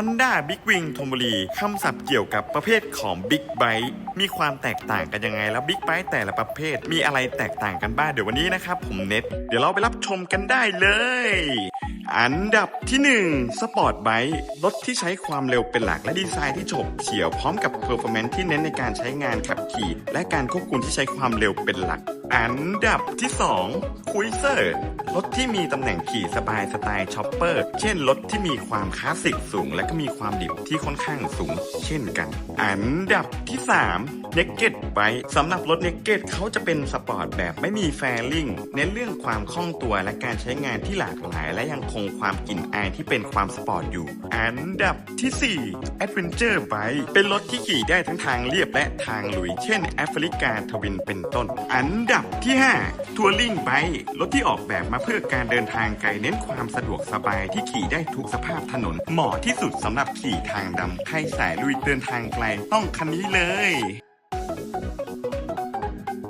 Honda Big Wing ธนบุรีคำศัพท์เกี่ยวกับประเภทของ Big Bike มีความแตกต่างกันยังไง แล้ว Big Bike แต่ละประเภทมีอะไรแตกต่างกันบ้างเดี๋ยววันนี้นะครับ ผมเน็ต เดี๋ยวเราไปรับชมกันได้เลย อันดับที่ 1 สปอร์ตไบค์รถที่ใช้ความเร็วเป็นหลักและดีไซน์ที่ฉบเฉี่ยวพร้อมกับเพอร์ฟอร์แมนซ์ที่เน้นในการใช้งานขับขี่ และการควบคุมที่ใช้ความเร็วเป็นหลัก อันดับที่ 2 คุยเซอร์ รถที่มีตำแหน่งขี่สบายสไตล์ช็อปเปอร์ เช่นรถที่มีความคลาสสิกสูง และก็มีความดิบที่ค่อนข้างสูง เช่นกัน อันดับที่3 n ็กเก็ตไบสำหรับรถ n ็กเก็ตเขาจะเป็นสปอร์ตแบบไม่มีแฟลิงเน้นเรื่องความคล่องตัวและการใช้งานที่หลากหลาย และยังคงความกลิ่นอายที่เป็นความสปอร์ตอยู่ อันดับที่4 Adventure Bike เป็นรถที่ขี่ได้ทั้งทางเรียบและทางลุย เช่นแอฟริกาทวินเป็นต้น อันดับที่ 5 ทัวริงไบรถที่ออกแบบมาเพื่อการเดินทางไกลเน้นความสะดวกสบายที่ขี่ได้ทุกสภาพถนน เหมาะที่สุดสำหรับขี่ทางดำใครสายลุยเดินทางไกลต้องคันนี้เลย